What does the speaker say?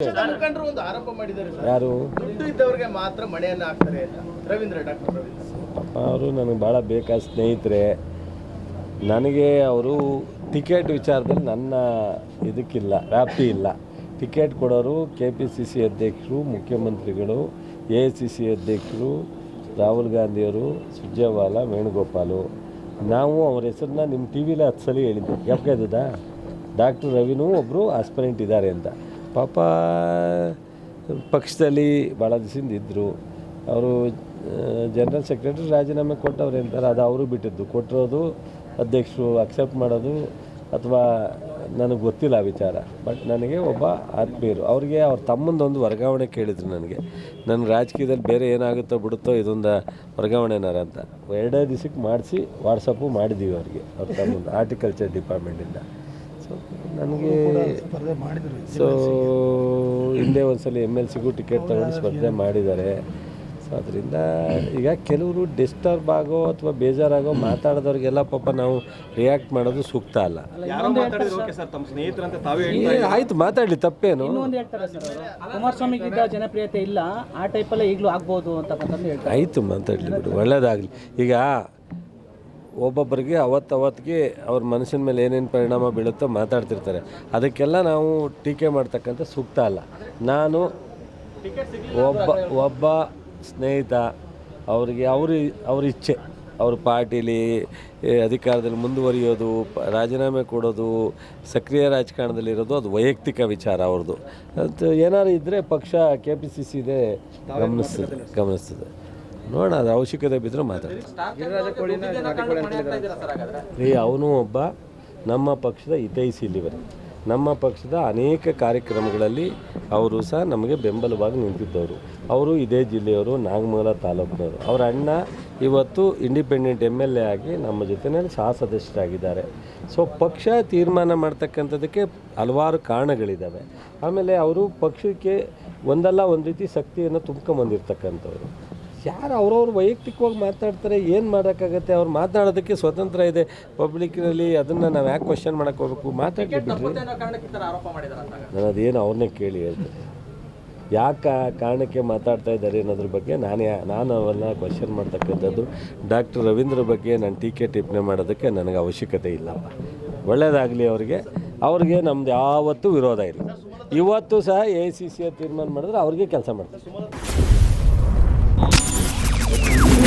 ಪಕ್ಷದ ಮುಖಂಡರು ಒಂದು ಆರೋಪ ಮಾಡಿದ್ದಾರೆ ಯಾರು? ದುಡ್ಡು ಇದ್ದವರಿಗೆ ಮಾತ್ರ ಮಣೆಯನ್ನ ಹಾಕ್ತಾರೆ ಅಂತ. ರವೀಂದ್ರ ಡಾಕ್ಟರ್ ರವೀಂದ್ರ. ಅವರು ನನಗೆ ಭಾಳ ಬೇಕಾದ ಸ್ನೇಹಿತರೆ ನನಗೆ ಅವರು ಟಿಕೆಟ್ ವಿಚಾರದಲ್ಲಿ ನನ್ನ ಇದಕ್ಕಿಲ್ಲ ವ್ಯಾಪ್ತಿ ಇಲ್ಲ. ಟಿಕೆಟ್ ಕೊಡೋರು ಕೆ ಪಿ ಸಿ ಸಿ ಅಧ್ಯಕ್ಷರು ಮುಖ್ಯಮಂತ್ರಿಗಳು ಎ ಐ ಸಿ ಸಿ ಅಧ್ಯಕ್ಷರು ರಾಹುಲ್ ಗಾಂಧಿಯವರು ಸುಜ್ಜವಾಲಾ ವೇಣುಗೋಪಾಲು. ನಾವು ಅವ್ರ ಹೆಸರನ್ನ ನಿಮ್ಮ ಟಿ ವಿಲಿ ಹತ್ತು ಸಲ ಹೇಳಿದ್ದೆ. ಯಾಕೆ ಇದ್ದದಾ ಡಾಕ್ಟರ್ ರವಿನೂ ಒಬ್ಬರು ಆಸ್ಪರೆಂಟ್ ಇದ್ದಾರೆ ಅಂತ. ಪಾಪ, ಪಕ್ಷದಲ್ಲಿ ಭಾಳ ದಿವಸದಿಂದ ಇದ್ದರು ಅವರು ಜನರಲ್ ಸೆಕ್ರೆಟರಿ ರಾಜೀನಾಮೆ ಕೊಟ್ಟವ್ರು ಅಂತಾರೆ ಅದು ಅವರು ಬಿಟ್ಟಿದ್ದು. ಕೊಟ್ಟಿರೋದು ಅಧ್ಯಕ್ಷರು ಅಕ್ಸೆಪ್ಟ್ ಮಾಡೋದು ಅಥವಾ ನನಗೆ ಗೊತ್ತಿಲ್ಲ ಆ ವಿಚಾರ. ಬಟ್ ನನಗೆ ಒಬ್ಬ ಆತ್ಮೀಯರು, ಅವ್ರಿಗೆ ಅವ್ರ ತಮ್ಮಂದೊಂದು ವರ್ಗಾವಣೆ ಕೇಳಿದ್ರು ನನಗೆ. ನನ್ನ ರಾಜಕೀಯದಲ್ಲಿ ಬೇರೆ ಏನಾಗುತ್ತೋ ಬಿಡುತ್ತೋ ಇದೊಂದು ವರ್ಗಾವಣೆನಾರ ಅಂತ. ಎರಡೇ ದಿವಸಕ್ಕೆ ಮಾಡಿಸಿ ವಾಟ್ಸಪ್ಪು ಮಾಡಿದ್ದೀವಿ ಅವ್ರಿಗೆ, ಅವ್ರ ತಮ್ಮಂದು ಆರ್ಟಿಕಲ್ಚರ್ ಡಿಪಾರ್ಟ್ಮೆಂಟಿಂದ ಸೊ ನನಗೆ ಸೊ ಹಿಂದೆ ಒಂದ್ಸಲ ಎಂ ಎಲ್ ಸಿಗೂ ಟಿಕೆಟ್ ತಗೊಂಡು ಸ್ಪರ್ಧೆ ಮಾಡಿದ್ದಾರೆ. ಸೊ ಅದರಿಂದ ಈಗ ಕೆಲವರು ಡಿಸ್ಟರ್ಬ್ ಆಗೋ ಅಥವಾ ಬೇಜಾರಾಗೋ ಮಾತಾಡೋದವ್ರಿಗೆಲ್ಲ ಪಾಪ ನಾವು ರಿಯಾಕ್ಟ್ ಮಾಡೋದು ಸೂಕ್ತ ಅಲ್ಲ. ಯಾರೋ ಮಾತಾಡಿದ್ರು ಓಕೆ ಸರ್ ತಮ್ಮ ಸ್ನೇಹಿತರಂತ ತಾವೇ ಏ, ಆಯ್ತು ಮಾತಾಡಲಿ ತಪ್ಪೇನು. ಇನ್ನೊಂದು ಹೇಳ್ತಾರೆ ಸರ್ ಅವರು. ಕುಮಾರಸ್ವಾಮಿಗಿದ್ದ ಜನಪ್ರಿಯತೆ ಇಲ್ಲ ಆ ಟೈಪಲ್ಲೇ ಈಗಲೂ ಆಗ್ಬೋದು ಅಂತ ಹೇಳ್ತಾರೆ. ಆಯಿತು ಮಾತಾಡಲಿ ಬಿಡು ಒಳ್ಳೇದಾಗಲಿ. ಈಗ ಒಬ್ಬೊಬ್ಬರಿಗೆ ಅವತ್ತು ಅವತ್ತಿಗೆ ಅವ್ರ ಮನಸ್ಸಿನ ಮೇಲೆ ಏನೇನು ಪರಿಣಾಮ ಬೀಳುತ್ತೋ ಮಾತಾಡ್ತಿರ್ತಾರೆ. ಅದಕ್ಕೆಲ್ಲ ನಾವು ಟೀಕೆ ಮಾಡ್ತಕ್ಕಂಥ ಸೂಕ್ತ ಅಲ್ಲ. ನಾನು ಒಬ್ಬ ಒಬ್ಬ ಸ್ನೇಹಿತ, ಅವ್ರಿಗೆ ಅವ್ರ ಅವ್ರ ಇಚ್ಛೆ, ಅವ್ರ ಪಾರ್ಟಿಲಿ ಅಧಿಕಾರದಲ್ಲಿ ಮುಂದುವರಿಯೋದು ರಾಜೀನಾಮೆ ಕೊಡೋದು, ಸಕ್ರಿಯ ರಾಜಕಾರಣದಲ್ಲಿರೋದು ಅದು ವೈಯಕ್ತಿಕ ವಿಚಾರ ಅವ್ರದ್ದು. ಅದು ಏನಾದ್ರು ಇದ್ದರೆ ಪಕ್ಷ ಕೆ ಪಿ ಸಿ ಸಿ ಇದೆ ಗಮನಿಸ್ತದೆ ಗಮನಿಸ್ತದೆ. ನೋಡೋಣ, ಅದು ಅವಶ್ಯಕತೆ ಬಿದ್ದರೆ ಮಾತಾಡ್ತೀವಿ ರೀ ಅವನು ಒಬ್ಬ ನಮ್ಮ ಪಕ್ಷದ ಹಿತೈಸಿ ಇಲ್ಲಿವರೆ ನಮ್ಮ ಪಕ್ಷದ ಅನೇಕ ಕಾರ್ಯಕ್ರಮಗಳಲ್ಲಿ ಅವರು ಸಹ ನಮಗೆ ಬೆಂಬಲವಾಗಿ ನಿಂತಿದ್ದವರು. ಅವರು ಇದೇ ಜಿಲ್ಲೆಯವರು, ನಾಗಮಂಗಲ ತಾಲೂಕಿನವರು. ಅವರ ಅಣ್ಣ ಇವತ್ತು ಇಂಡಿಪೆಂಡೆಂಟ್ ಎಂ ಎಲ್ ಎ ಆಗಿ ನಮ್ಮ ಜೊತೆಯಲ್ಲಿ ಸಹ ಸದಸ್ಯರಾಗಿದ್ದಾರೆ. ಸೊ ಪಕ್ಷ ತೀರ್ಮಾನ ಮಾಡ್ತಕ್ಕಂಥದ್ದಕ್ಕೆ ಹಲವಾರು ಕಾರಣಗಳಿದ್ದಾವೆ. ಆಮೇಲೆ ಅವರು ಪಕ್ಷಕ್ಕೆ ಒಂದಲ್ಲ ಒಂದು ರೀತಿ ಶಕ್ತಿಯನ್ನು ತುಂಬ್ಕೊಂಬಂದಿರ್ತಕ್ಕಂಥವ್ರು ಯಾರು ಅವ್ರವ್ರು ವೈಯಕ್ತಿಕವಾಗಿ ಮಾತಾಡ್ತಾರೆ ಏನು ಮಾಡೋಕ್ಕಾಗತ್ತೆ? ಅವ್ರು ಮಾತಾಡೋದಕ್ಕೆ ಸ್ವತಂತ್ರ ಇದೆ. ಪಬ್ಲಿಕ್ನಲ್ಲಿ ಅದನ್ನು ನಾವು ಯಾಕೆ ಕ್ವಶನ್ ಮಾಡೋಕ್ಕೆ ಹೋಗ್ಬೇಕು? ಮಾತಾಡಲಿ ಬಿಡ್ರಿ ನಾನು ಅದೇನು ಅವ್ರನ್ನೇ ಕೇಳಿ ಹೇಳ್ತೇನೆ. ಯಾಕೆ ಕಾರಣಕ್ಕೆ ಮಾತಾಡ್ತಾ ಇದ್ದಾರೆ ಅನ್ನೋದ್ರ ಬಗ್ಗೆ ನಾನು ನಾನು ಅವೆಲ್ಲ ಕ್ವಶನ್ ಮಾಡ್ತಕ್ಕಂಥದ್ದು ಡಾಕ್ಟರ್ ರವೀಂದ್ರ ಬಗ್ಗೆ ನಾನು ಟೀಕೆ ಟಿಪ್ಪಣಿ ಮಾಡೋದಕ್ಕೆ ನನಗೆ ಅವಶ್ಯಕತೆ ಇಲ್ಲಪ್ಪ. ಒಳ್ಳೆಯದಾಗಲಿ ಅವರಿಗೆ. ಅವ್ರಿಗೆ ನಮ್ದು ಯಾವತ್ತೂ ವಿರೋಧ ಇಲ್ಲ. ಇವತ್ತು ಸಹ ಎ ಸಿ ಸಿ ತೀರ್ಮಾನ ಮಾಡಿದ್ರೆ ಅವ್ರಿಗೆ ಕೆಲಸ ಮಾಡ್ತಾರೆ. Thank you.